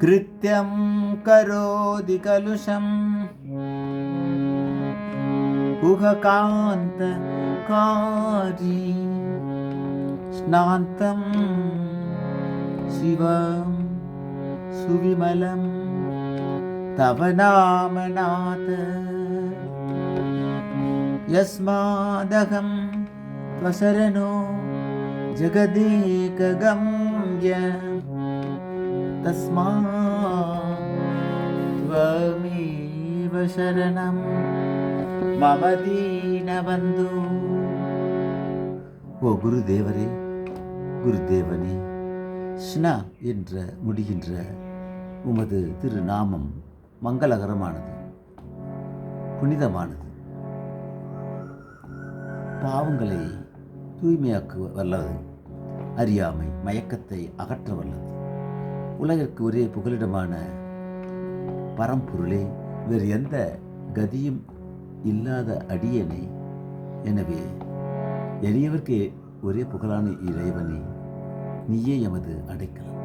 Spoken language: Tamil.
कृत्यं करोति कलुषम् उहकान्तकारी स्नान्तं शिवं सुविमलं तव नामनाथ यस्मादहं त्वशरणो जगदेकगम्य तस्मात् त्वमेव शरणं मम दीनबन्धु ஓ குருதேவரே குருதேவனே ஸ்னா என்ற முடிகின்ற உமது திருநாமம் மங்களகரமானது புனிதமானது பாவங்களை தூய்மையாக்க வல்லது அறியாமை மயக்கத்தை அகற்ற வல்லது உலகிற்கு ஒரே புகலிடமான பரம்பொருளே வேறு எந்த கதியும் இல்லாத அடியனை. எனவே எளியவர்க்கு ஒரே புகழான இறைவனே நீயே எமது அடைக்கலாம்.